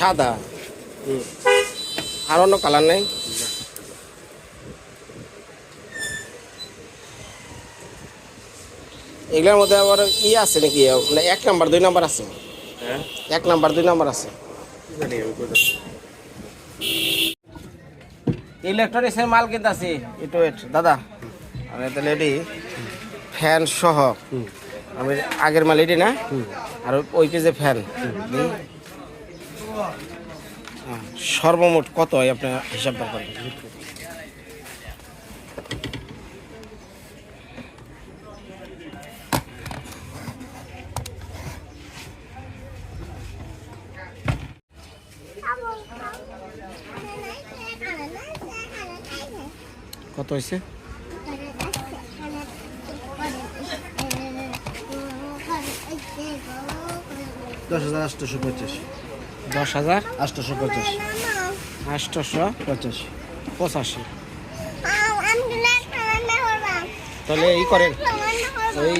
সাদা। আর অন্য কালার নেই? এগুলোর মধ্যে আবার ই আছে নাকি? মানে এক নাম্বার দুই নাম্বার আছে? হ্যাঁ। এক নাম্বার দুই নাম্বার আছে? ইলেকট্রনিক্সের মাল কিন্তু আছে। একটু wait, দাদা আমি তাহলে এটি ফ্যান সহ। আমি আগের মাল এটি না? আর ওই পেজে ফ্যান সর্বমোট কত হয় আপনার হিসাব বার কত হয়েছে? দশ হাজার আটশোশো পঁচাশ দশ হাজার? আটশোশো পঁচাশ। আটশোশো পঁচাশ পঁচাশি তাহলে এই করেন। ওই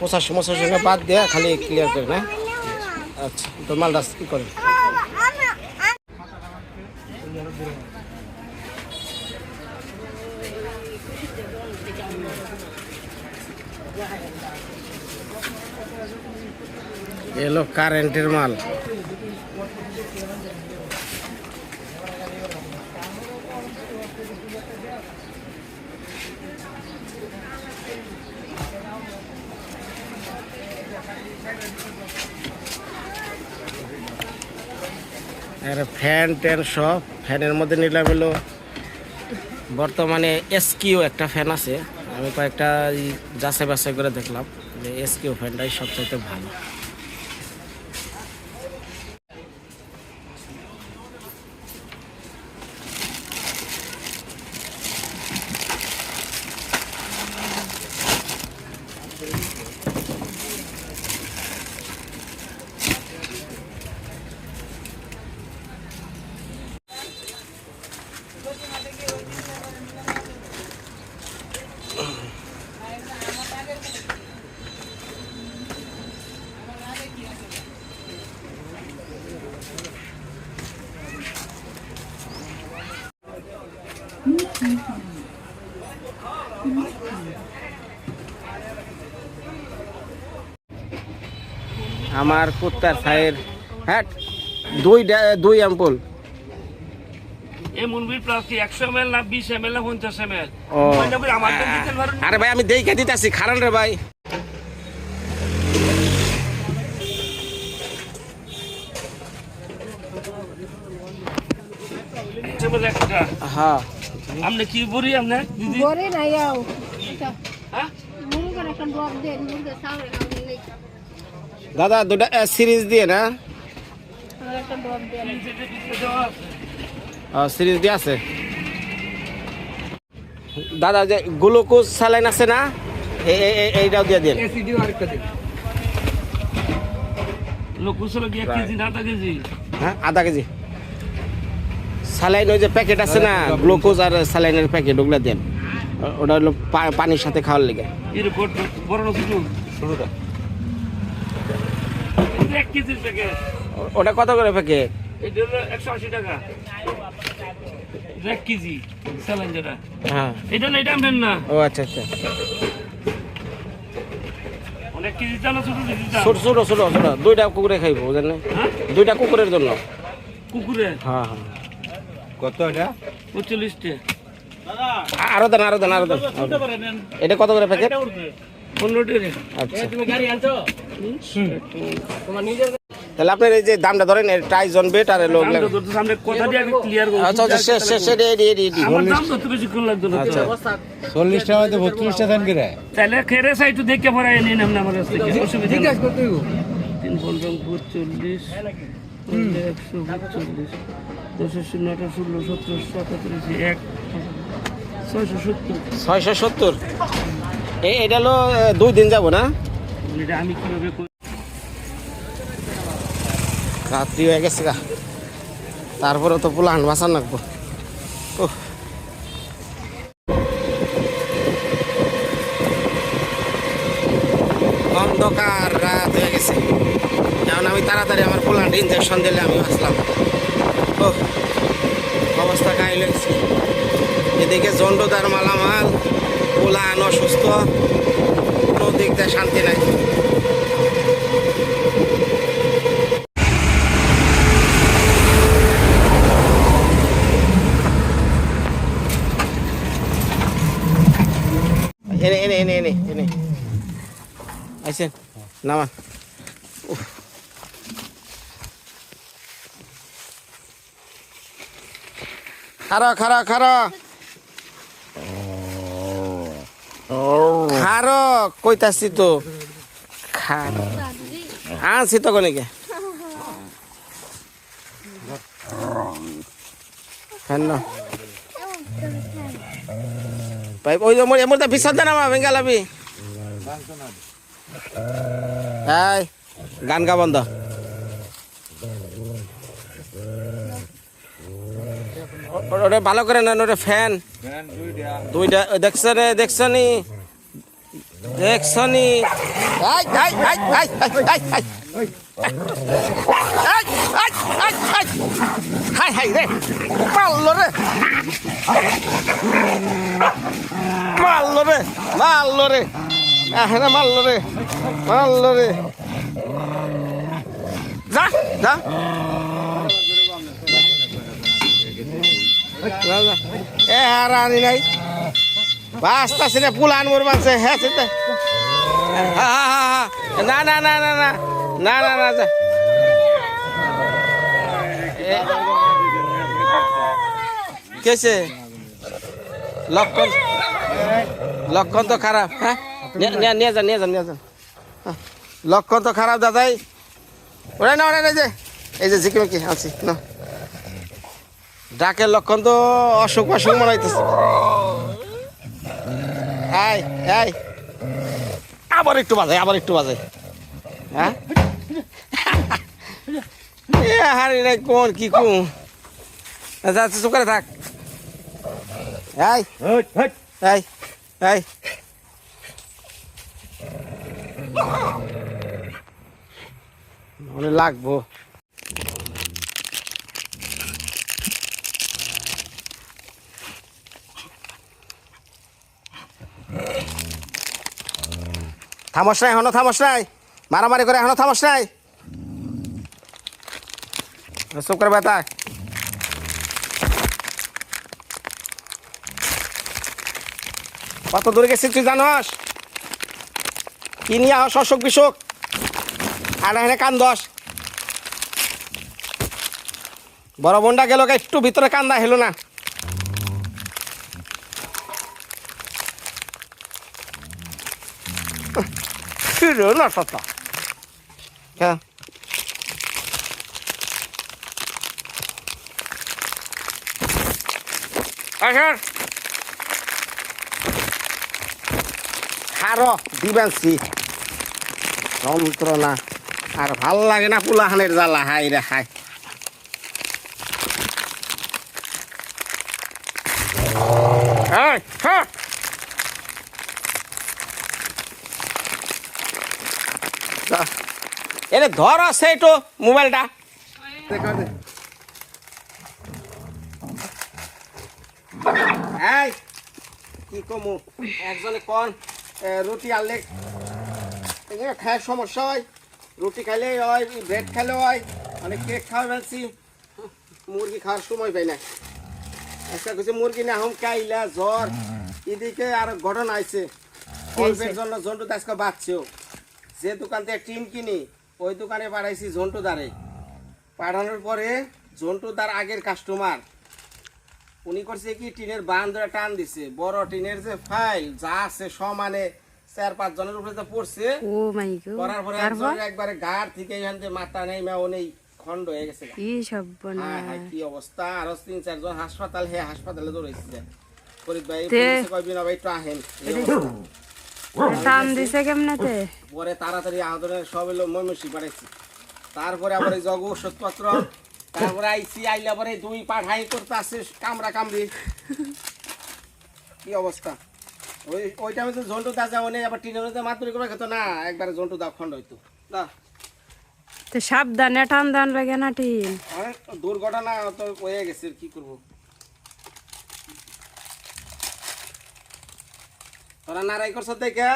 পঁচাশি পঁচাশি টাকা বাদ দেয়া খালি ক্লিয়ার করে না? আচ্ছা তো মালটা কি করেন? এলো কারেন্টের মাল আর ফ্যান ট্যান সব, ফ্যানের মধ্যে নিলাম হলো, বর্তমানে এসকিউ একটা ফ্যান আছে, আমি কয়েকটা যাচাই বাছাই করে দেখলাম যে এসকিউ ফ্যানটাই সবচাইতে ভালো। আমার কুত্তার ছায়ের হ্যাঁ দুই দুই অ্যাম্পুল। এই একশো এম এল না বিশ এম এল পঞ্চাশ এম এল ও দিতে পারেন আরে ভাই আমি দেখে দিতেছি খারান রে ভাই। হ্যাঁ। আপনি কি বলি আপনি? দিদি. হ্যাঁ. দাদা দুটা সিরিজ দিয়ে না. সিরিজ দিয়ে আছে। দাদা যে গ্লুকোজ স্যালাইন আছে না এইটাও দিয়ে দিন। আধা কেজি? হ্যাঁ স্যালাইন ওই যে প্যাকেট আছে না গ্লুকোজ আর স্যালাইনের প্যাকেট ওগুলো দেন। ওটা হলো পানির সাথে খাওয়ার লেগে এর বড় বড় না ছোট ছোটটা এক কেজির প্যাকেট ও- ওটা কত করে প্যাকেট? এটা হলো একশো আশি টাকা। এক কেজি স্যালাইন যেটা। হ্যাঁ। এটা না এটা আনবেন না। ও আচ্ছা আচ্ছা। অনেক কেজি চাল ছোট কেজি চাল। ছোট ছোট ছোট ছোট। দুইটা কুকুরে খাইব বুঝলেন হ্যাঁ? দুইটা কুকুরের জন্য। কুকুরে? হ্যাঁ হ্যাঁ। কত এটা? আরও দেন আরও দেন আরও দেন। এটা কত করে প্যাকেট? আচ্ছা তাহলে আপনার এই যে দামটা ধরেন টাইজন বেট আর এলো সামনে কথা ক্লিয়ার আচ্ছা আচ্ছা শেষ শেষ শেষ এডি এডি এডি আমার দাম ধরতে বেশিক্ষণ লাগতো না আচ্ছা। চল্লিশ টাকা ধান করে। তাহলে খেরে সাইটু দেখে তিন একশো চল্লিশ দশশো শূন্য আঠারো ষোলো সতেরো সতেরো এক ছয়শো সত্তর। ছয়শো সত্তর? এই এটা হলো দুই দিন যাব না? আমি কীভাবে রাত্রি হয়ে গেছে গা। তারপরে তো পুলান বাঁচান রাখব উফ। অন্ধকার রাত হয়ে গেছে। এখন আমি তাড়াতাড়ি আমার পোলানটি ইঞ্জেকশন দিলে আমি আসলাম। ও অবস্থা কাহিল হয়েছে এদিকে জন্ডুদার মালামাল পোলা আন অসুস্থ। কোনো দিক দিয়ে শান্তি নাই। খারো খারো খারো খারো কইতাছি তো। খারো আনছি তো কোনিকে ফ্যান না ভাই ওই মোর এমন বিশদ না মা বেঙ্গালাবি গান গা বন্ধ। ভালো করে না ওটা ফ্যান। দুইটা। দেখছেন রে পারল রে মারলো রে মারলো রে। যা যা। এ, আর আনি নাই। বাস্তা সিনে পুলান মোর মানছে হ্যাঁ হা। না না না না না। না না না, যা। কেছে? লক্ষণ। লক্ষণ তো খারাপ হ্যাঁ? নিয়ে- যান নিয়ে যান নিয়ে যান। লক্ষণ তো খারাপ, দাদাই। ওরে না ওরে না যে, এই যে, ঝিকিমিকি আছি না। ডাকের লক্ষণ তো অসুখ অসুখ মানাইতেছে আয় আয় আবার একটু বাজে আবার একটু বাজে হ্যাঁ? হারি নাই কোন কি কোন? যাচ্ছে করে থাক। আয় আয় আয় লাগবো। থামস নাই এখনও থামস নাই মারামারি করে এখনও থামস নাই চুপ করে বেতা কত দূরে গেছিস তুই জানস? কি নিয়ে আস অসুখ বিসুখ? আর এখানে কান দশ বড় বোনটা গেল একটু ভিতরে কান্দা, হেলো না। 热了，啥子？看。二婶，খারো দিবানছি যন্ত্রণা আর ভালো লাগে না পোলাহানের জ্বালা হাই রে হাই Hey, hey! এরে ধর একটু মোবাইলটা। এই কি কমু একজনে কন রুটি আনলে। খাওয়ার সমস্যা হয়। রুটি খাইলে হয় ব্রেড খেলে হয় অনেক কেক খাওয়া ফেলছি মুরগি খাওয়ার সময় পাই না একটা কিছু মুরগি না হম কাইলা জ্বর এদিকে আর ঘটনা আইছে। অল্পের জন্য জন্টু আজকে বাঁচছেও যে দোকান থেকে টিম কিনি ওই দোকানে পাঠাইছি জন্টু দারে। পাঠানোর পরে জন্টু দার আগের কাস্টমার উনি করছে কি টিনের বান ধরে টান দিছে। বড় টিনের যে ফাইল যা আছে সমানে চার পাঁচ জনের উপরে তো পড়ছে ও মাই গো করার পরে একজনের একবারে গাড় থেকে এখান থেকে মাথা নেই মা নেই খন্ড হয়ে গেছে কি সব কি অবস্থা। আরও তিন চারজন হাসপাতাল হে হাসপাতালে দৌড়াইছে ফরিদ ভাই তে- পুলিশে কয়দিন ভাই একটু আহেন। টান দিছে কেমনেতে? পরে তাড়াতাড়ি আহতনের সব এলো ময়মনসি পাঠাইছি তারপরে আবার এই জগ ওষুধপত্র তারপরে আইসি আইলা পরে দুই পাঠাই করতে আসছে কামড়া কামড়ি। কি অবস্থা? ওই ওই টাইমে তো জন্টু দা যাও নেই আবার টিনের মধ্যে মাতুরি করে খেতো না একবারে জন্টু দা খন্ড হইতো। না। তো সাবধানে টান দান লাগে না টিন। দুর্ঘটনা তো হয়ে গেছে কি করব? তোরা নারাই করছ দেখে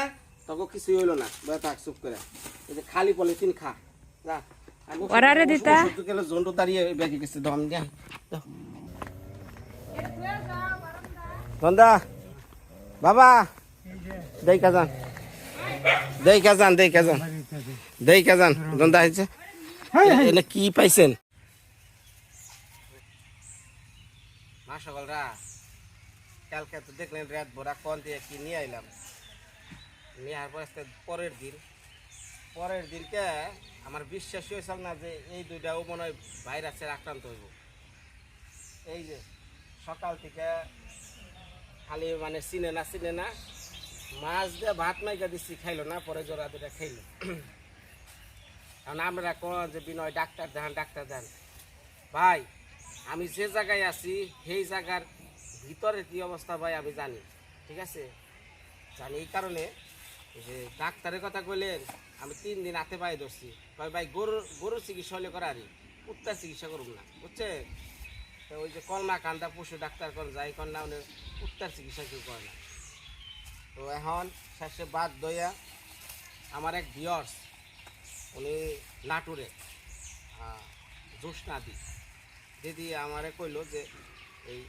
তোকে কিছুই হইল না। বয়ে থাক চুপ করে। এই যে খালি পলিথিন খা। যা। ওরারে দিতা? জন্টু দাঁড়িয়ে বেঁকে গেছে দম দিয়া বাবা। হয়েছে। কি পাইছেন? মা সকলরা কালকে তো দেখলেন রাত ভরা কল দিয়ে কি নিয়ে আইলাম। আসার পর আজকে পরের দিন। পরের দিনকে আমার বিশ্বাসই হয়েছিল না যে এই দুইটাও মনে হয় ভাইরাসের আক্রান্ত হইব। এই যে সকাল থেকে খালি মানে চিনে না চিনে না, মাছ দিয়ে ভাত মাইকা দিচ্ছি খাইলো না, পরে জোড়া দুটা খাইলো। কারণ আমরা কোন যে বিনয়, ডাক্তার দেন ডাক্তার দেন ভাই, আমি যে জায়গায় আছি, সেই জায়গার ভিতরে কি অবস্থা ভাই, আমি জানি, ঠিক আছে? জানি এই কারণে যে ডাক্তারের কথা কইলেন, আমি তিন দিন হাতে পায়ে ধরছি। ভাই ভাই, গরুর গরুর চিকিৎসা হলে করারি, কুত্তার চিকিৎসা করুন না বুঝছে ওই যে কলমা কান্দা পশু ডাক্তার করে, যাই কর না উনি কুত্তার চিকিৎসা কেউ করে না। তো এখন শেষে বাদ দইয়া আমার এক বিয়র্স উনি নাটুরে জোসনা দি। দিদি আমারে কইলো যে এই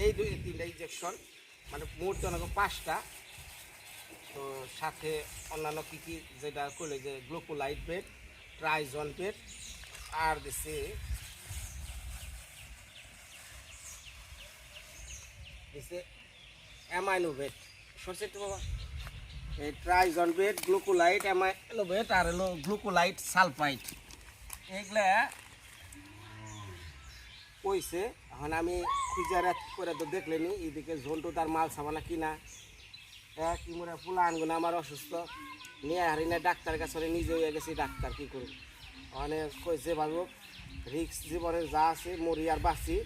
এই দুই, তিনটা ইঞ্জেকশন মানে মুহূর্তে অনেক পাঁচটা। তো সাথে অন্যান্য কী কী যেটা কইলো যে গ্লুকোলাইট বেড, ট্রাইজন বেড, আর দিছে দিছে অ্যামাইনো বেড। সরষে তো বাবা? এই ট্রাইজন বেড, গ্লুকোলাইট, অ্যামাইনো বেড, আর হলো গ্লুকোলাইট সালফাইট এইগুলা কইছে এখন আমি খুঁজে রাত করে তো দেখলেনি এদিকে ঝন্টু তার মাল সামানা কিনা। এক ইমরা ফুলা আনগুনা আমার অসুস্থ। নিয়ে হারি না ডাক্তার কাছে নিজে হয়ে গেছি ডাক্তার কি করব মানে কইছে ভাবুক রিক্স জীবনে যা আছে মরি আর বাঁচি।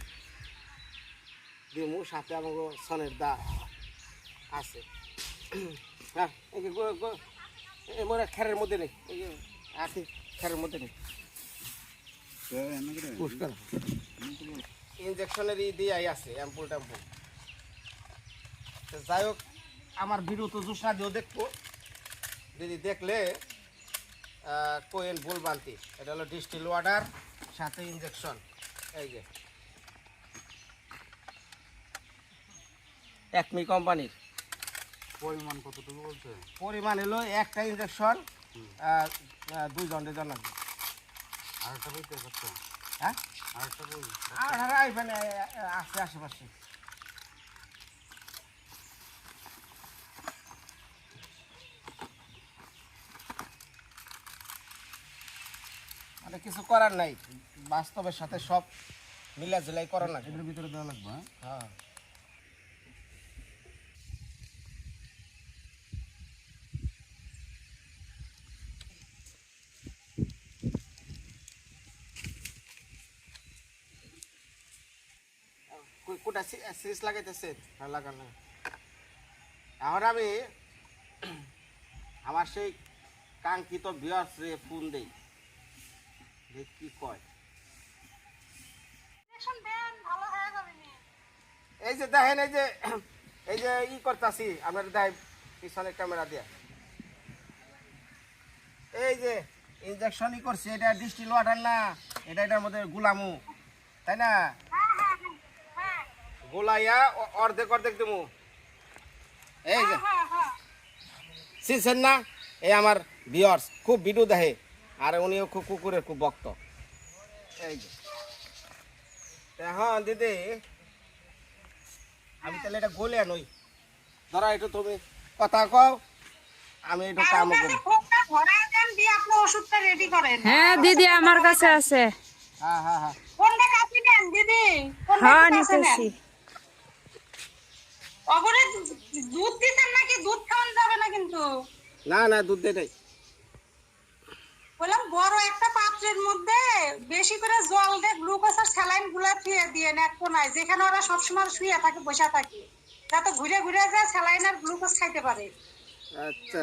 দিমু সাথে আমাকে সনের দা আছে। হ্যাঁ মোরা খেরের মধ্যে নেই আছে খেরের মধ্যে নেই। ইঞ্জেকশনের ই দিয়ে আছে অ্যাম্পুল ট্যাম্পুল তো যাই হোক আমার ভিডিও তো জুসনা দিয়েও দেখব। যদি দেখলে কোয়েন ভুল বালতি এটা হলো ডিস্টিল ওয়াটার সাথে ইঞ্জেকশন এই যে। একমি কোম্পানির। পরিমাণ কতটুকু বলছে? পরিমাণ হলো একটা ইঞ্জেকশন লাগবে। আরেকটা বইতে হ্যাঁ? আর আশেপাশে। মানে কিছু করার নাই বাস্তবের সাথে সব মিলা ঝিলাই করার না এটার ভিতরে দেওয়া লাগবে হ্যাঁ। সিরিজ লাগাইতেছে। হ্যাঁ লাগান। লাগান। এখন আমি আমার সেই কাঙ্ক্ষিত বিয়ার্স রে ফোন দেই। দেখ কি কয়। এই যে দেখেন এই যে এই যে ই করতেছি আপনার দেখ পিছনে ক্যামেরা দিয়ে। এই যে ইনজেকশন ই করছি এটা ডিস্টিল ওয়াটার না এটা এটার মধ্যে গুলামু। তাই না? গোলাইয়া অর্ধেক অর্ধেক দেবো এই যে। চিনছেন না? এই আমার বিয়ার্স খুব ভিডিও দেখে। আর উনিও খুব কুকুরের খুব ভক্ত। এই যে। এখন দিদি। আমি তাহলে এটা গোলে নই ধরো একটু তুমি কথা কও আমি একটু কাম করি। হ্যাঁ দিদি আমার কাছে আছে। হ্যাঁ হ্যাঁ হ্যাঁ। কোনটা কাছে নেন দিদি। হ্যাঁ নিতেছি। অগরে দুধ দিতেন নাকি? দুধ খাওয়ানো যাবে না কিন্তু। না না দুধ দে নাই। বললাম বড় একটা পাত্রের মধ্যে বেশি করে জল দিয়ে গ্লুকোজ আর স্যালাইনগুলা থুয়ে দিয়ে এক কোনায় যেখানে ওরা সবসময় শুয়ে থাকে বসে থাকে যাতে ঘুরে ঘুরে যায় স্যালাইন আর গ্লুকোজ খাইতে পারে। আচ্ছা।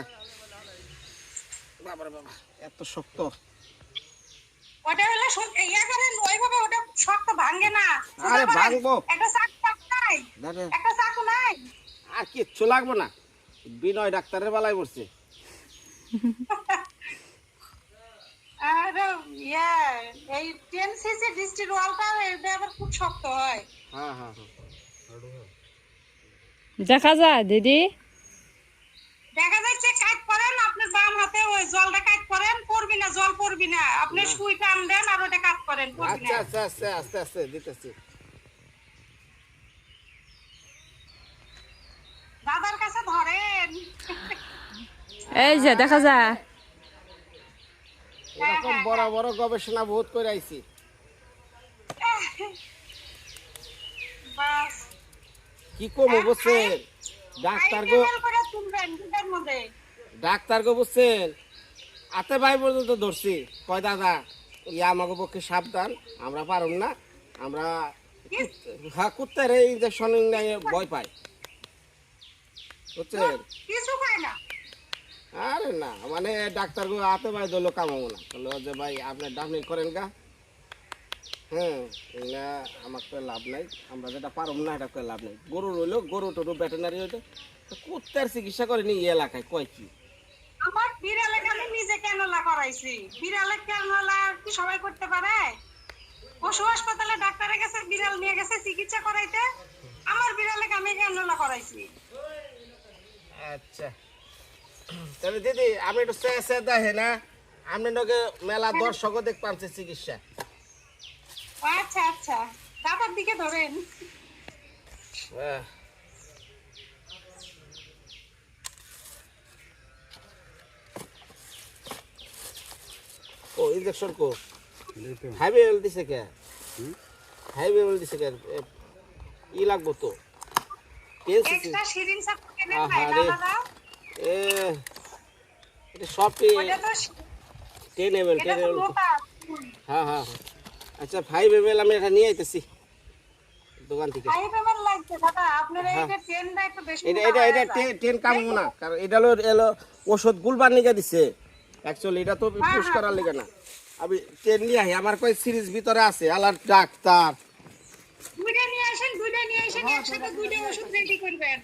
বাবা বাবা এত শক্ত। ওটা হলো ইয়া করেন ওইভাবে ওটা শক্ত ভাঙে না। আরে ভাঙবো। একটা চাকু নাই। একটা চাকু নাই। আর কিচ্ছু লাগবো না। বিনয় ডাক্তারের বেলায় পড়ছে। আর ইয়া এই সিসি ডিস্ট্রিক্ট ওয়ালটা এটা আবার খুব শক্ত হয়। হ্যাঁ হ্যাঁ হ্যাঁ। দেখা যায় দিদি। দেখা যাচ্ছে কাট করেন আপনি বাম হাতে ওই জলটা কাট করেন পড়বি না জল পড়বি না। আপনি সুই টান দেন আর ওটা কাট করেন আচ্ছা আচ্ছা আস্তে আস্তে আস্তে দিতেছি। দাদার কাছে ধরেন। এই যে দেখা যায়। এরকম বড় বড় গবেষণা বহুত করে আইছি। কি কমো বুঝছেন? ডাক্তার গো ডাক্তার গো বুঝছেন? আতে ভাই পর্যন্ত ধরছি। কয় দাদা ইয়া আমাকে পক্ষে সাবধান আমরা পারুম না। আমরা হ্যাঁ কুত্তার ইঞ্জেকশন ভয় পাই। বুঝছেন? না আরে না মানে ডাক্তার গো হাতে ভাই ধরলো কামাবো না। বলল যে ভাই আপনি ডাক্তারি করেন গা। হ্যাঁ এগুলা আমার তো লাভ নাই। আমরা যেটা পারব না এটা করে লাভ নাই। গরু রইল গরু টরু ভেটেনারি হইল কুত্তার চিকিৎসা করেনি এই এলাকায় কয় কি? আমার বিড়ালে আমি নিজে ক্যানোলা করাইছি। বিড়ালে ক্যানোলা কি সবাই করতে পারে? পশু হাসপাতালে ডাক্তারের কাছে বিড়াল নিয়ে গেছে চিকিৎসা করাইতে। আমার বিড়ালে আমি ক্যানোলা করাইছি। আচ্ছা। তবে দিদি আপনি একটু সে সে দেখে না আপনি নকে মেলা দর্শকও দেখ পাচ্ছে চিকিৎসা। আচ্ছা আচ্ছা। দাদার দিকে ধরেন। হ্যাঁ। ও ইঞ্জেকশন কো হাইবে বেল দিছে কে? হাইবে বেল দিছে কে? ই লাগবো তো। এক্সট্রা সিরিন সাপ রে। দাদা? এ এটা সব ওটা তো টেন এম টেন তো হ্যাঁ হ্যাঁ হ্যাঁ। আচ্ছা ফাইভ এম এল আমি এটা নিয়ে আইতেছি। দোকান থেকে। একটু বেশি এটা এটা এটা টেন কামবো না। কারণ এটা হলো এলো ওষুধ গুলবার নিকে দিছে। অ্যাকচুয়ালি এটা তো পুশ করার লিগে না। আমি ট্রেন নিয়ে আহি আমার কয় সিরিজ ভিতরে আছে আলার ডাক্তার। দুইটা নিয়ে আসেন দুইটা নিয়ে আসেন একসাথে দুইটা ওষুধ রেডি করবেন।